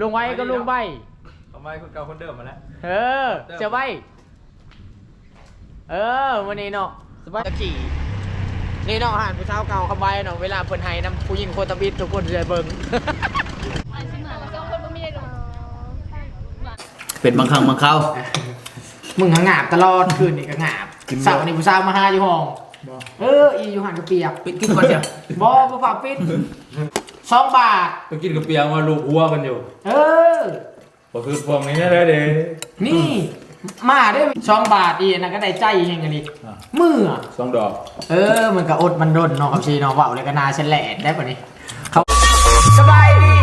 ลุงไว้ก็ลุงใบทำไมคนเก่าคนเดิมมาแล้ว เออเจะไว้เออวันนี้เนาะสบายตะกี้นี่เนาะอาหารผู้เฒ่าเก่าคำไว้เนาะเวลาเพิ่นให้นำผู้หญิงโคตรบิดทุกคนจะเบิ่งอันที่มาแล้วสองคนก็ไม่ได้ลงเป็นบางครั้งบางคราว มึงหางาบตลอดคืนนี่ก็งาบเสาร์นี้ผู้สาวมาหาอยู่ห้อง เอออีอยู่หันกระเปียก ปิดกินก่อนเดี๋ยวบอบ่ฝากปิด สองบาท ไปกินกับเปียงมาลูกหัวกันอยู่เออ ก็คือพวกนี้นะเด้นี่มาได้สองบาทอีนะก็ได้ใจเฮงกันอีกมืออะสองดอกเออมันก็อดมันดนเนาะครับชีเนาะเว่าเลยก็นาเฉลดได้ป่ะนี่เขาสบายดี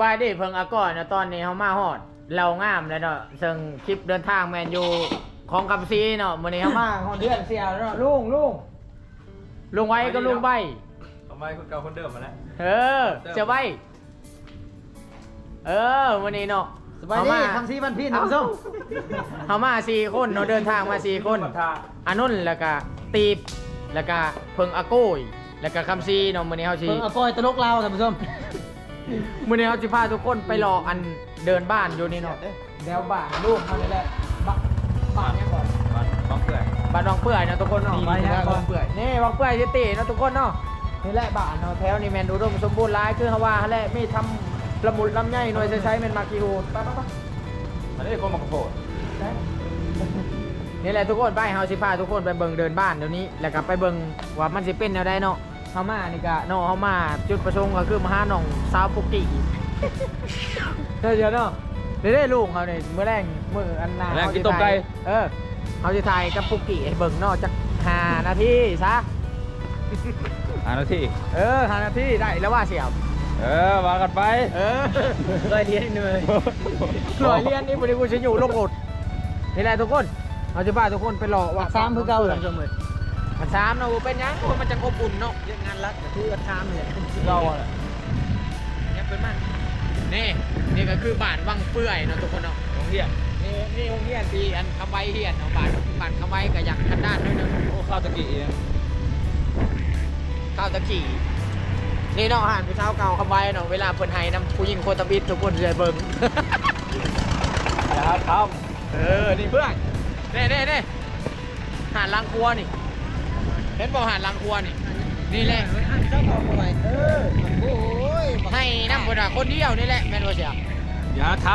บายดีเพิ่งอากาศนะตอนนี้เขามาฮอด เรางามเลยเนาะซึ่งคลิปเดินทางแมนยูของกัมซีเนาะมื้อนี้เขามาฮอดเดือนเสียวเนาะลุงลุงลุงไว้ก็ลุงใบทำไมคนเก่าคนเดิมมาแล้ว เออเจะไว้เออวันนี้เนาะสบายดีคำซีบันพี่น้ำส้มเขามาสี่คนเนาะเดินทางมาสี่คนท่าอานุนท์แล้วก็ตีบแล้วก็เพิงอาโก้ยแล้วก็คำซีเนาะมื้อนี้เขาสิเพิ่งเอาปล่อยตลกเราท่านผู้ชม มื้อนี้เขาสิพาทุกคนไปรออันเดินบ้านอยู่นี่เนาะแถวบ้านลูกเขานี่แหละบ้านบ้านยังก่อนมันต้องเปื่อยบ้านวังเปื่อยเนาะทุกคนเนาะนี่บ้านนี่ยังนะวังเปื่อยนี่วังเปื่อยซิตี้เนาะทุกคนเนาะนี่แหละบ้านเนาะแถวนี้แมนอุดมสมบูรณ์หลายคือเขาว่าหั่นแหละมีทำละมุดลำไยหน่วยใช้ๆแม่นมากิโลไปไปไปมันได้คนมากระโปดนี่แหละทุกคนไปเฮาสิพาทุกคนไปเบิ่งเดินบ้านเดี๋ยวนี้ แล้วก็ไปเบิ่งว่ามันสิเป็นแนวใดเนาะ เฮามานี่ก็เนาะเฮามาจุดประสงค์ก็คือมาหาน้องสาวปุกกี้เดี๋ยวเดี๋ยวเนาะเดี๋ยวได้ลูกเฮานี่มื้อแรงมื้ออันหนาเฮาสิถ่ายเออเฮาสิถ่ายกับปุกกี้ให้เบิ่งเนาะจัก5นาทีซะอ่านาทีเออ5นาทีได้แล้วว่าเสียบเออมากันไป เออร้อยเดียนเหนื่อยหน่วยเรียนนี่บ่ได้กูสิอยู่ลงรถนี่แหละทุกคนเฮาสิพาทุกคนไปรอว่าสามคือเก่าท่านผู้ชมเลย มันสามเนาะเป็นหยังเพราะมันจะอบอุ่นเนาะเรื่องงานรักก็คือกันสามเลยเราอะเนี่ยเป็นมันนี่นี่ก็คือบ้านวังเปื่อยเนาะทุกคนเนาะโรงเรียนนี่นี่โรงเรียนที่อันคำไว้เฮียนเนาะบ้านบ้านคำไว้ก็อยากกันด้านด้วยเนาะโอ้ข้าวตะกี้เองข้าวตะกี้นี่เนาะอาหารผู้เช้าเก่าคำไว้เนาะเวลาเพิ่นให้นำผู้หญิงโคตรบิดทุกคนจะเบิ่ง อย่าทเออ นี่เพื่อนเน่เน่เน่หาดลังครัวนี่ เห็นบอกหาดลังครัวนี่นี่แหละเจ้าของเอาไว้เออโอ้ยให้น้ำคนอะคนเดียวนี่แหละแม่นว่าเสียำอย่าท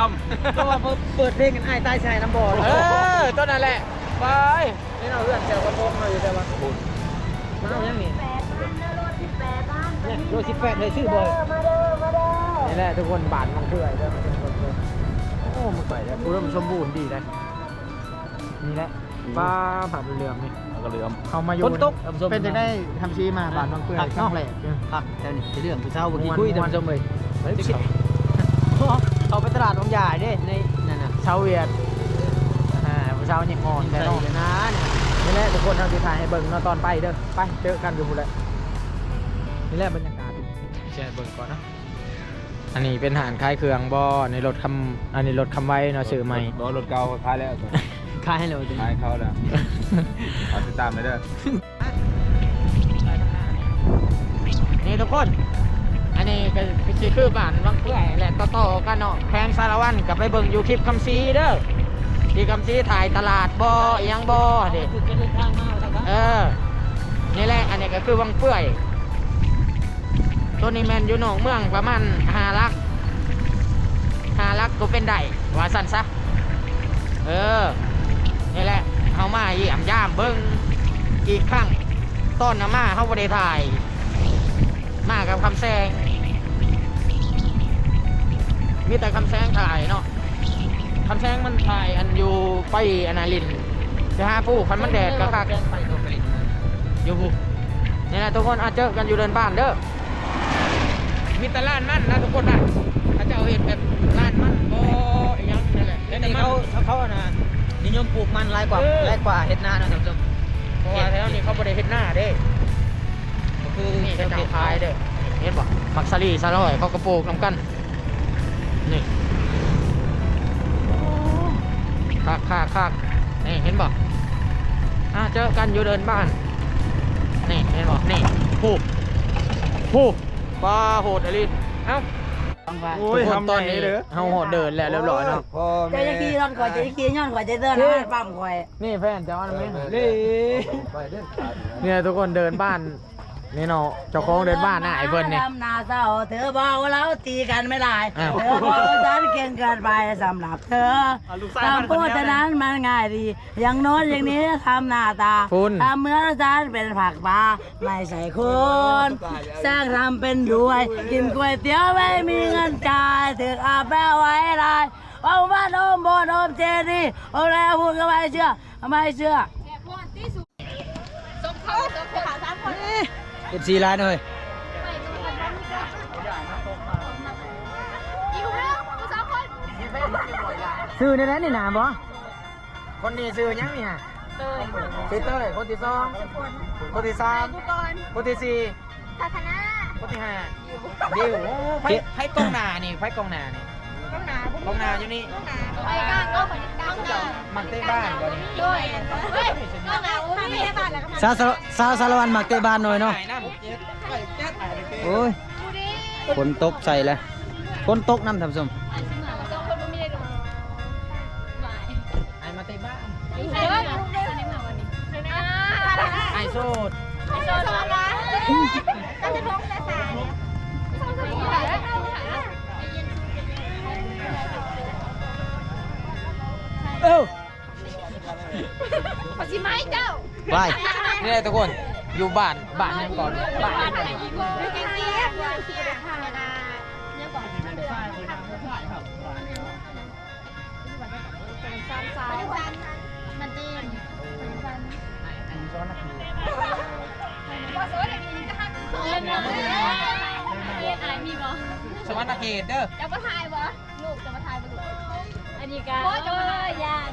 ก็ว่าเปิดเพลงกันไอ้ายใต้ชายน้ำบ่อเออต้นนั่นแหละไปนี่เราเพื่อนเจอกันพงมาอยู่แต่ว่ามาเอายังนี่แปดพันนะรถสิบแปดพันเนี่ยโลสิบแปดเลยชื่อบ่อยมาเด้อมาเด้อนี่แหละทุกคนบานมันเปื่อยเด้อทุกคนเด้อโอ้มันไปแล้วกูเริ่มนสมบูรณ์ดีเลยนี่แหละป้าผัดเรืองนี่ำ ก็เหลือมเขามาอยู่คนตกเป็นจะได้ทำซีมาบานบางเปื่อยครั้งแรกพักแถวนี้จะเรื่องผู้เช่าเมื่อกี้ม่วนคุยม่วนท่านผู้ชมเลยเขาไปตลาดน้องใหญ่เด้ในนั่นน่ะชาวเวียดอ่าผู้ชาวยังงอนใช่แต่น้องเลยนะนี่แหละทุกคนทำที่ถ่ายให้เบิ่งเนาะตอนไปเด้อไปเจอกันอยู่หมดเลยนี่แหละบรรยากาศแชร์เบิ่งก่อนเนาะอันนี้เป็นอาหารคล้ายเครื่องบ่ในรถคำอันนี้รถคำไว้เนาะชื่อใหม่รถรถเก่าขายแล้ว ขายให้เราดิขายเขาแล้วเอาติดตามไปเด้อนี่ทุกคน อันนี้ก็คือคือบ้านวังเพื่อยแหละต่อๆกันเนาะแพงสารวันกลับไปเบิ่งอยู่คลิปคำซีเด้อที่คำซีถ่ายตลาดบ่ออิหยังบ่อเด็คือจะเดินทางมาทางนั้นเออ นี่แหละ อันนี้ก็คือวังเปื่อย ตัวนี้แมนอยู่หนองเมืองประมาณหาลักหาลักก็เป็นได้ว่าสั่นซะ เออ นี่แหละเอามาเยี่ยมย่ามเบิ้งอีกครั้งต้นนะมาเข้าบริถ่าย มากับคำแซง มีแต่คำแซงถ่ายเนาะคำแซงมันถ่ายอันอยู่ไปอนาลินจะหาผู้คันมันแดดก็คักไปโดนไปอยู่บุนี่แหละทุกคนอาจเจอกันอยู่เดินบ้านเด้อมีแต่ร้านมันนะทุกคนนะายกว่าเออหลายกว่าเฮ็ดนาเนาะท่านผู้ชมเพราะว่าแถวนี้เขาบริเห็นหน้าเด้ก็คือนี่เจ้าเขาเฮ็จะดขายเด้อเห็นบ่มักซารีซาลอยเขากระโปรงนำกันนี่คักคักคักนี่เห็นบ่อะเจอกันอยู่เดินบ้านนี่เห็นบอกนี่ผู้ผู้ปลาโหดอลินเอ้า โอ้ยทุกคนทำตอนไงนี้เด้อ เฮาโหดเดินแล้วเรียบร้อยเนาะพ่อเจะแม่ จะขี่รถข่อยจะขี่ย้อนข่อยจะเดินให้ปั๊มข่อยนี่แฟนจะว่าไหมนี่เนี่ยทุกคนเดินบ้าน นี่เนาะเจ้าของเดินบ้านน่ะไอ้เพิ่นเนี่ยทำนาเศร้าเธอบอกว่าเราตีกันไม่ได้อ้าวเธอบอกว่าฉันเก่งเกินไปสำหรับเธอคำพูดเท่านั้นมันง่ายดีอย่างโน้นอย่างนี้ทำหน้าตาคุณ ทำเหมื่อนฉันเป็นผักปลาไม่ใช่คนสร้างทำเป็นรวย กินก๋วยเตี๋ยวไม่มีเงินจ่ายถึงอาแปะไว้ได้ว่าบ้านโอมโบนโอมเจดีโอ้แล้วพูดก็ไม่เชื่อไม่เชื่อ สมเขาสมเขาสามคน เอฟซีร้านเลยอยู่แล้วสามคนซื้อในนั้นนี่หนาบ่คนนี้ซื้อยังนี่ฮะซื้อเต้ยคนที่สองคนที่สามคนที่สี่พัฒนาคนที่ห้าดิวโอ้ไพ่ไพ่กองหนานี่ไพ่กองหนานี่ต้องหนากองหนาอยู่นี่ไปกลางก็ไปกลางกลางมันเต้บ้าน บ่นี่ด้วยเฮ้ยก็หนาวไม่ได้บ้านแล้วก็มาสาวสาวสาวสารวันหมักเตะบ้านหน่อยเนาะไอ้น้ำโอ้ยดูดิฝนตกใส่เลยฝนตกน้ำท่านผู้ชมสองคนไม่ได้ดูไหวไอ้มาเต้บ้านเฮ้ยลูกเล่นคนนี้มาวันนี้อ่าไอ้โซดไอโซนมาก็จะท้องแต่สายเนี่ย เอ้าขอชิมไหมเจ้าไปนี่แหละทุกคน อยู่บ้าน บ้านยังก่อน บ้านยังก่อนแกงเตี้ยกว่าที่เด็กทำเวลาเนี่ยก่อนมันเดือดซ้ำซ้ายมันเต้นว่าโซ่เด็กนี้จะหักเขินเลยเรียนอะไรมีบ่สวรรค์เขตเด้อจะมาถ่ายบ่ลูกจะมาถ่ายบ่ลูกอั นนี้กันโอ้ยจะมาถ่ายยาน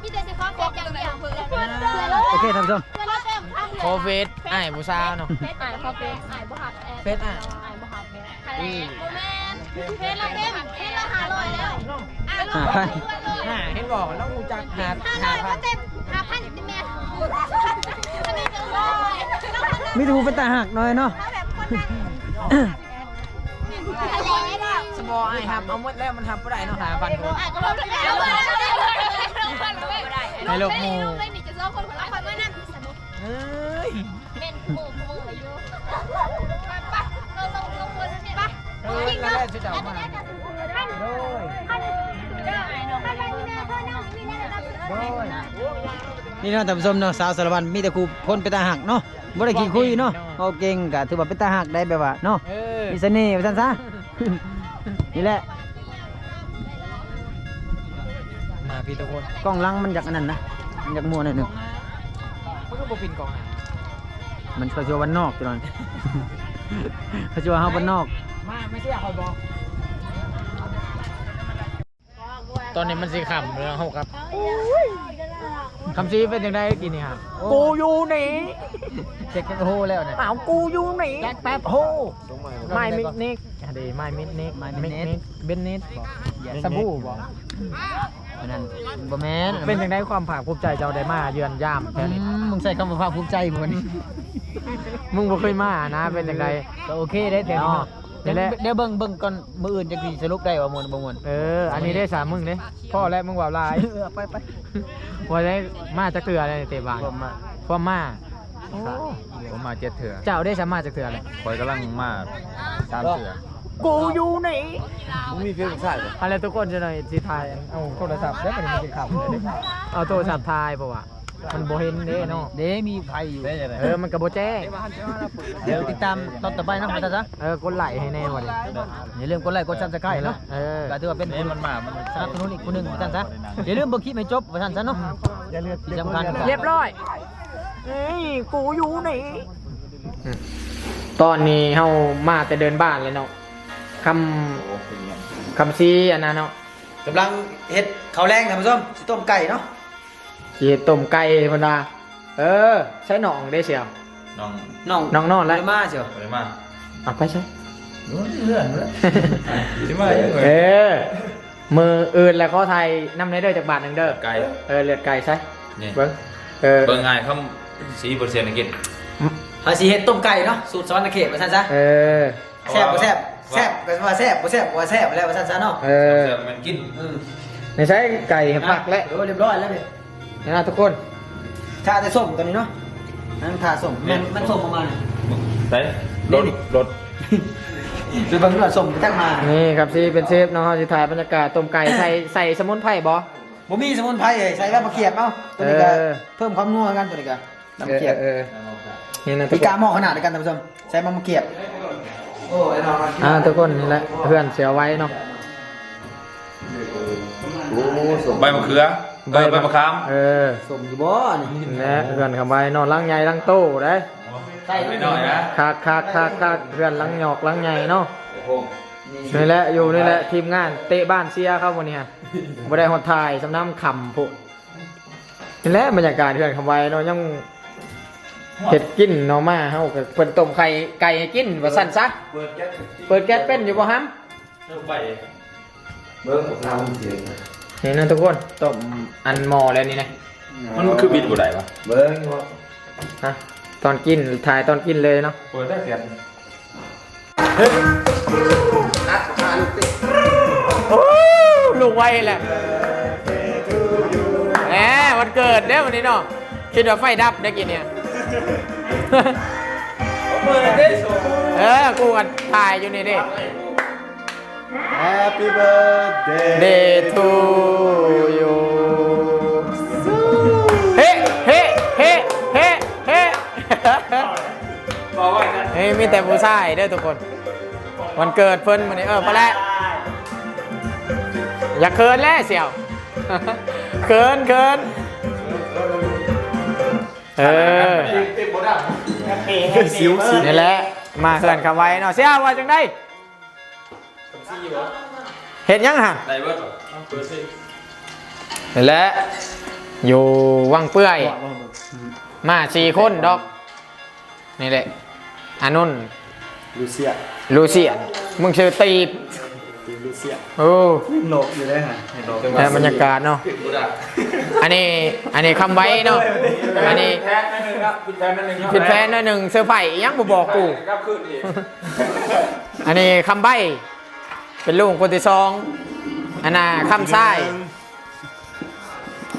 พี่เต้สิขอเฟซอย่างเดียวเพื่อนเพื่อนเพื่อนโอเคท่านผู้ชมเพื่อนเราเต็มทำเลยโคเฟสไอ้ผู้สาวเนาะเฟซอ่านเขาเฟซอ่านบ่หักแอร์เฟซอะอ่านบ่หักแอร์ใครโมเมนเฟซเราเต็มเฟซเราหาลอยแล้วอ่านหาพันหาเห็นบอกแล้วกูจักหาหาลหาอยพัก็นเต็มหาพันเป็นแม่อันนี้จะลอยมีแต่หูเป็นตาหักหน่อยเนาะ ถ้าแบบคนนั่งทะเล น่ะสมอไอ้ครับเอาหมดแล้วมันทำไม่ได้เนาะหาพันคนอ่านก็ลงแล้วได้ลูกไม่หนีจะซ้อมคนคนละคนว่านั่งสนุกเอ้ยเป็นหมู่หมู่อายุไปปะเราลงลงบนนี่ปะเออแล้วแรกจะเจ้ามาท่านโดยท่านได้น้องท่านได้แน่ท่านน้องมีแน่รับโดยนี่เนาะท่านผู้ชมเนาะสาวสารวันมีแต่ครูคนเป็นตาหักเนาะบ่ได้ขี้คุยเนาะเอาเก่งก็ถือว่าเป็นตาหักได้แบบว่าเนาะเออมีเสน่ห์ว่าซั่นซะ นี่แหละ มาพี่ทุกคนกล้องหลังมันอยากอันนั้นนะ มันอยากมัวหน่อยหนึงมันก็บ่ปินกองนะมันเขาชื่อว่าวันนอกจังหน่อย เขาชื่อว่าเฮาบ้านนอก มาไม่ใช่เขาบอกตอนนี้มันสีขำเลยครับ คำซีเป็นยังไงกินนี่ครับกูอยู่นี่เช็คโฮแล้วเนี่ยอ้าวกูอยู่นี่แจ็คแป๊บโฮไม่มิกนิกอะดีไม่มิกนิกไม่มิมิกกนินิกกเบนนิดสบู่บอกอันนั้นบ่แม่นเป็นยังไงความภาคภูมิใจเจ้าได้มาเยือนย่ามอืแค่นี้มมึงใส่คำว่าภาคภูมิใจบ่นี่มึงบ่เคยมานะเป็นยังไงก็โอเคได้แต่นี่อ๋อเนาะ เดี๋เดี๋ยยววแหละเดี๋ยวเบิ่งเบิ่งก่อนมื้ออื่นจะสิสรุปได้ว่าม่วนบ่ม่วนเออ อันนี้ได้สามมึงเด้พ่อและมึงว่าลายเออไปไปว่าได้มาจากเถื่ออะไรเตะบานผมมาความมาผมมาเจ็ดเถื่อเจ้าได้สามารถจากเถื่ออะไรคอยกำลังมาตามเถื่อกูอยู่ไหนมึงมีเฟซบุ๊กใช่ปะอะไรทุกคนจะหน่อยสิทายเอาโทรศัพท์ได้ปะเนี่ยมันสิขับเลยดิเอาโทรศัพท์ทายเพราะว่า มันโบเห็นเด้เนาะเด้มีไผอยู่ได้ยังไงเออมันกับโบแจ้งเดี๋ยวติดตามตอนต่อไปเนาะมาจ้ะเออกดไหลค์ให้แน่วะดิอย่าลืมกดไลค์กด Subscribe เนาะเออก็ถือว่าเป็นเน้นมันมามันสนับสนุนอีกคนหนึงว่าซั่นซะอย่าลืมเบิ่งคลิปให้จบว่าซั่นซะเนาะที่สำคัญเรียบร้อยเอ้ยกูอยู่ไหนตอนนี้เฮามาแต่เดินบ้านเลยเนาะคำคำซีอันนั้นเนาะกำลังเฮ็ดข้าวแรงท่านผู้ชมสิต้มไก่เนาะ สิต้มไก่พนดาเออ ใช้หนองได้เชียวน้องน้องน้องนอนแล้วไปมาเชียวไปมาเอาไปใช่เลื่อนเลื่อนที่มายังไงเออ มืออื่นแล้วเขาไทยนำในเด้อจากบาทหนึ่งเด้อไก่เออเลือดไก่ใช่นี่เบิ้งเออเบิ่งง่ายคำสีเปอร์เซ็นต์กินภาษีเฮ็ดต้มไก่เนาะสูตรสวรรค์เขตว่าซั่นซะเออแซ่บบ่แซ่บแซ่บก็ว่าแซ่บบ่แซ่บก็ว่าแซ่บแล้วว่าซั่นซะเนาะเออเสิร์ฟมันกินอืมในใช้ไก่ผักและเออเรียบร้อยแล้วนี่ นี่นะทุกคนถ้าแต่ส้มตัวนี้เนาะนั่นถ้าส้มมันมันส้มประมาณนี้ไปรถรถหรือบางทีว่าส้มจักมา นี่ครับที่เป็นเชฟเนาะที่ถ่ายบรรยากาศต้มไก่ใส่ใส่สมุนไพรบอบ่มีสมุนไพรเอ้ยใส่แบบมะเขียบเอ้าตัวนี้ก็เออเพิ่มความนัวกันตัวนี้ก็เอน้ำอเขียบเออนี่นะทุมีกคกานหม้อขนาดเดียวกันท่านผู้ชมใส่มะมะเขียบโอ้ยนอนอ่าทุกคนนี่แหละเพื่อนเสียไว้เนาะใบมะเขือ ใบใบมะขาม เออส้มอยู่บ่นี่นี่แหละเพื่อนคำไว้นอนล้างใหญ่ล้างโตได้ใส่ไม่น้อยนะคักคักคักคักเพื่อนล้างหยอกล้างใหญ่เนาะนี่แหละอยู่นี่แหละทีมงานเตะบ้านเสียครับวันนี้ฮะบ่ได้หดถ่ายสำน้ำคำพุนี่แหละบรรยากาศเพื่อนคำไว้เนาะยังเห็ดกินเนาะมาเฮาก็เพิ่นต้มไข่ไก่ให้กินว่าสั่นซะเปิดแก๊สเป็นอยู่บ่ฮัม นี่นะทุกคนต้มอันหมอแล้วนี่นะมันคือบิดบ่ได้ปะฮะตอนกินถ่ายตอนกินเลยเนาะเปิดได้เสียงโอ้ลูกไวแหละแหมวันเกิดเด้อวันนี้เนาะคิดว่าไฟดับได้กินเนี่ยเออกูกันถ่ายอยู่นี่ดิ Happy birthday Day to you เฮ้เฮ้เฮ้เฮ้เฮ้บอกว่ากันเฮ้ยมีแต่ผู้ชายเด้อทุกคน วันเกิดเพิ่นวันนี้เออพอแล้วอย่าเคินแล้วเสี่ยว เคินเคินเออสิวสิวนี่แหละ มาเคินคำไว้เนาะเสี่ยวว่าจังได้ เห็นยังฮะได้เบิดปะเปิดสินี่แหละอยู่วังเปื่อย มาสี่คนดอก นี่แหละอานุนลูเซียลูเซียนมึงชื่อตีบทีมลูเซียโอ้โหนกอยู่เลยฮะให้โหนกแต่บรรยากาศเนาะบ่ได้อันนี้อันนี้คำไว้เนาะอันนี้แพ้นั่นนึงครับผิดแพ้นั่นนึงผิดแฟนหน่อยหนึ่งเซอร์ไพรส์ยังบ่บอกกูครับขึ้นอีกอันนี้คำใบ เป็นลูกคนที่สองอันน่ะคำซ้าย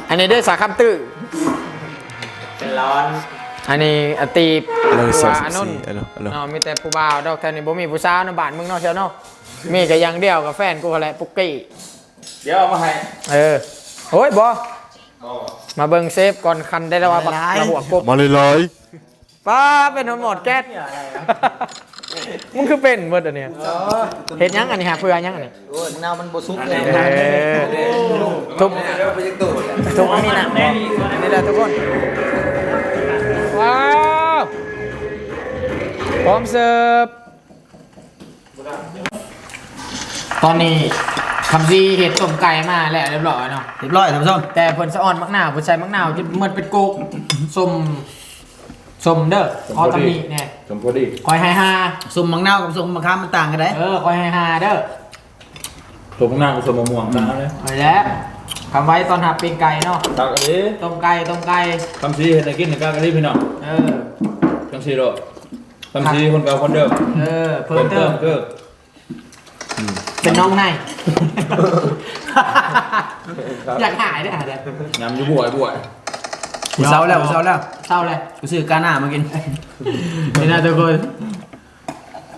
อันนี้เด้วยสาคำตื้อเป็นร้อน อันนี้อตีบว่าอันนุ่นเนาะมีแต่ผู้บ่าวดอกแทนนี่บ่มีผู้สาวในบ้านมึงเนาะเชียวเนาะมีก็อยังเดียวกับแฟนกูแหละปุกกี้ เดี๋ยวเอามาให้เออโอ้ยบอมาเบิ่งเซฟก่อนคันได้แล้วว่าบักระหัวกบมาเลยเลยป้าเป็นหมดแก๊ส มึงคือเป็นเบิดอันเนี้ยเห็ดยังอันนี้ฮะเพื่อยังอันนี้โอ้ยนาวมันบ่สุกเลยเออทุบทุบอันนี้นะนี่แหละทุกคน ว้าวพร้อมเสิร์ฟตอนนี้คำซีเห็ดต้มไก่มาแล้วเรียบร้อยเนาะ เรียบร้อยท่านผู้ชมแต่เพิ่นสะอ่อนมักหนาวเพิ่นใส่มักหนาวที่เหมือนเป็นโกกสม สมเด้อพอตำหนิเนี่ยสมพอดีคอยให้ฮาส้มมังนาวกับส้มมะขามมันต่างกันได้เออคอยให้ฮาเด้อสมนางกับสมมะม่วงกันนะไปแล้วคำไว้ตอนหับปีงไก่เนาะตักอันนี้ต้มไก่ต้มไก่คำซีเห็นได้กินในกากะลีพี่น้องเออ คำซีโรคำซีคนเก่าคนเดิมเออเพิ่มเติมคือเป็นน้องใน อยากหายด้วยอะเดี๋ยวยำอยู่บวยบวย กูเซาแล้วกูเซาแล้วเศร้าเลยกูซื้อกาหน้ามากินนี่นะทุกคน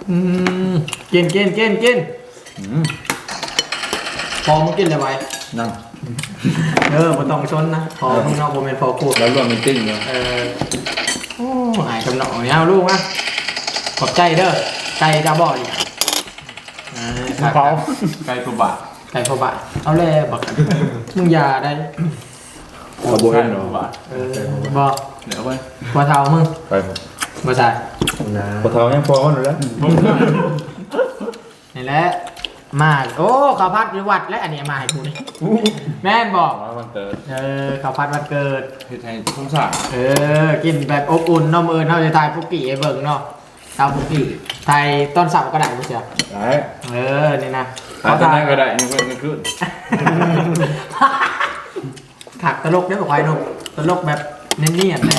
อืมกินกินกินกินพอมึงกินเลยไว้นั่งเออบ่ต้องชนนะพอมึงเอาโมเมนต์พอกูดแล้วรวมเป็นติ้งเลยเออโอ้หายกำหนองเนี่ยเอาลูกนะขอบใจเด้อไก่จะบ่อยเผาไก่กระบะไก่พอบะเอาเลยบักมึงอย่าได้ กระบวยเหรอเออบ่เดี๋ยวไปบ่เท่ามึงไปบ่ใช่ปะเทายังพอกันอยู่แล้วนี่แหละมาโอ้ข้าวผัดอยู่วัดและอันนี้มาให้กูนี่แม่นบอกวันเกิดเออข้าวผัดวันเกิดเฮ็ดให้สงสารเออกินแบบอบอุ่นเนาะมือเท่าจะตายปุกกี้ไอ้เบิ่งเนาะทาวปุกกี้ไทยตอนเสาร์ก็ได้กูเชียวได้เออนี่นะหาตอนนั้นก็ได้นี่เพิ่นก็ขึ้น ถักตลกได้บอกไว้หนุ่มตลกแบบเนียนๆเลย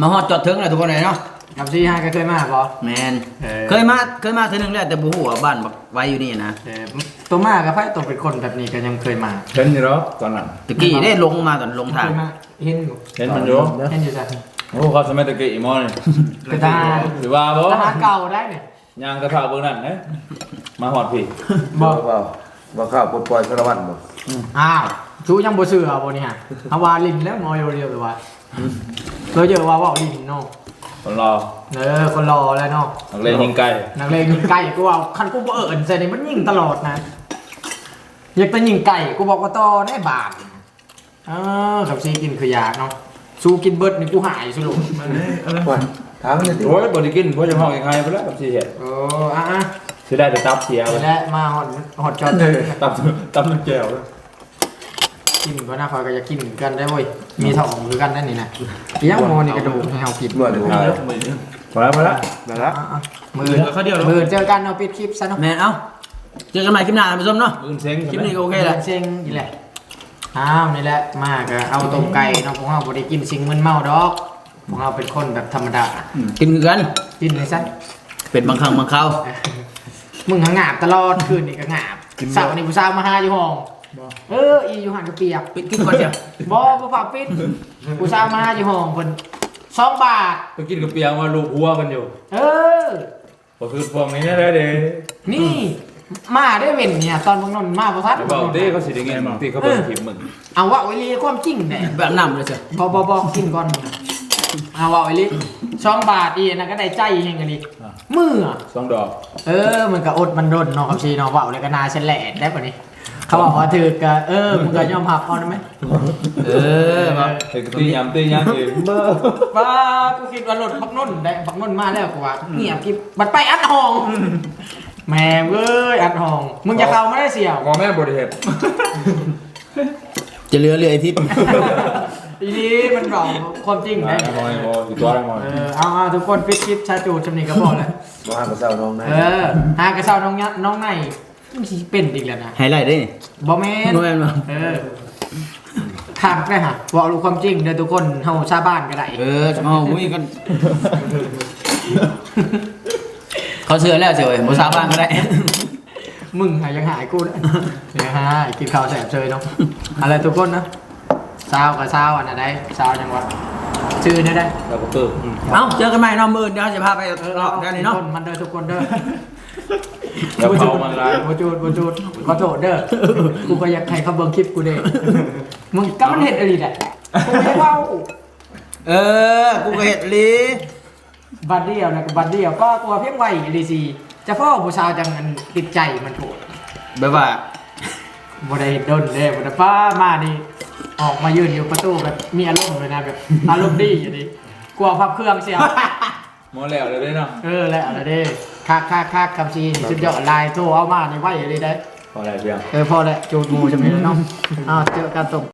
มาฮอดจอดถึงแล้วทุกคนเลยเนาะกับซี่ห้าก็เคยมาปะแมนเออเคยมาเคยมาเทื่อนึงแล้วแต่บ่ฮู้ว่าบ้านบักไว้อยู่นี่นะเออตัวมากับไพ่ตัวเป็นคนแบบนี้ก็ยังเคยมาเห็นอยู่เนาะตอนนั้นตะกี้ได้ลงมาตอนลงทางเคยมาเห็นอยู่เห็นมันอยู่เห็นอยู่จ้ะโอ้เขาสมัยตะกี้อีหมอนี่คือทหารหรือว่าบ่ทหารเก่าได้เนี่ยยางกระเพราเบิ่งนั่นเด้มาฮอดพี่บอกเปล่าบ่ข้าวปลดปล่อยสารวัตรบ่อ้าว ชูยังบ่เชื่อบ่นี่ฮะเอาวาลินแล้วมอยเดียวเลยว่าเราเยอะว่าว่าลินเนาะคนรอเออคนรอแล้วเนาะนักเล่นยิงไก่นักเลงยิงไก่กูว่าคันกูบ่เอิญใส่นี่มันยิงตลอดนะอยากจะยิงไก่กูบอกว่าต่อได้บาทเออกับซีกินคืออยากเนาะสู้กินเบิดนี่กูหายสรุปมันว่าถามมันดิโอ้ยบ่ได้กินบ่จะห้องยังไงไปแล้วกับสิเฮ็ดโอ้อะอะสิได้แต่ตับเสียเดี๋ยวไปแหละมาหอดหอดจอดตับตับน้ำแก้วเลย กินก็น่าคอยก็จะกินกันได้เว้ยมีท้องคือกันนั่นนี่นะเลี้ยงโมนี่กระดูกให้เฮากินนวดดูพอแล้วพอแล้วพอแล้วนั่นละอะอะมือมือเจอกันเอาปิดคลิปซะเนาะแมนเอ้าเจอกันใหม่คลิปหน้าท่านผู้ชมเนาะอื่นเซ็งคลิปนี้ก็โอเคเฮ้ยแหละเซ็งนี่แหละอ้าวนี่แหละมากอะเอาต้มไก่เนาะพวกเราบ่ได้กินสิ่งมึนเมาดอกพวกเราเป็นคนแบบธรรมดากินกันกินเลยซะเป็นบางครั้งบางคราวมึงหางาบตลอดคืนนี่ก็งาบเสาร์นี่ผู้สาวมาหาอยู่ห้อง เอออีอยู่หันกระเปียกปิดคลิปก่อนเดี๋ยวบ่บ่ฝากปิดผู้สาวมาหาอยู่ห้องเพิ่นสองบาทก็กินกับเปียงว่าลูกหัวกันอยู่เออก็คือพวกนี้ได้เด้นี่มาได้เว้นเนี่ยตอนพวกนนมาบ่ทันเดี๋ยวบอกตีเขาสิได้เงินตีเขาเบิ่งทีมมึงเอาว่าไว้ลีความจริงแหละแบบน้ำเลยเจ้ะบอบอบอกินก่อนเอาว่าไอ้ลิช่องบาทอีนะก็ได้ใจเฮงกันดิมืออะสองดอก เออมันก็อดมันรนเนาะครับชีเนาะว่าเลยก็นาเฉลดได้ป่ะนี่ เขาบอกว่าถือก็เออมึงก็ยอมหับเอาได้ไหมเออมาเฮ้ยตียำตียำเองป้ากูคิดว่าหลดบักนุ่นได้บักนุ่นมาแล้วกูว่าเงียบกิบบัดไปอัดห้อง แม่เว้ยอัดห้อง มึงจะเข้ามาได้เสี่ยวมอแม่บริเหตุจะเหลือเหลือไอ้ทิศอีนี้มันบอกความจริงมได้อมออยู่ตัวอะไรมอเออเอาเอาทุกคนปิดคลิปชาจูชำนีก็พอแล้วบ่หากับเจ้าน้องนะเออหากระเซ้าน้องยะน้องใน มันสิเป็นอีกแล้วนะไฮไลท์ได้นี่บอแมนบ่แม่นบ่เออถามได้ฮะบอกรู้ความจริงเด้อทุกคนเฮาชาวบ้านก็ได้เออเอามุ้ยกันเขาเสือแล้วเสือเว้ยบ่สาบ้านก็ได้ มึงหายังหายกูเลยเนี่ยฮะกินข้าวแสบเชยเนาะอะไรทุกคนนะซาวกับซาวอันไหนได้ซาวยังวะชื่อเนี่ยได้แล้วก็เกิดเอ้าเจอกันใหม่เนาะมื้อเดี๋ยวจะพาไปเลาะกันนี่เนาะ ทุกคนมันเด้อทุกคนเด้อ แล้วเผามันร้ายบูจูดบูจูดขอโทษเด้อกูก็อยากให้เขาเบิ่งคลิปกูเด้มึงก็มันเห็นอะไรแหละกูไม่ได้เว่าเออ กูก็เห็ดลีบัดเดียวนะกับบัดเดียวก็ตัวเพียงไวดีซีจะพ่อผู้ชาวจังอันติดใจมันโถดแบบว่าบ่ได้ดนเด้บ่ได้ป้ามานี่ออกมายืนอยู่ประตูแบบมีอารมณ์เลยนะแบบอารมณ์ดีอยู่ดิกลัวพับเครื่องเสีย มอแล้วเลยเนาะเออแล้วอะไรเด้คักคักคักคำซีนี่สุดยอดลายโทรเอามานี่ไว้เลยได้ พออะไรเพียง เออพอแล้วจูดหมูจะมีแล้วเนาะอ้าวเจอกันส่ง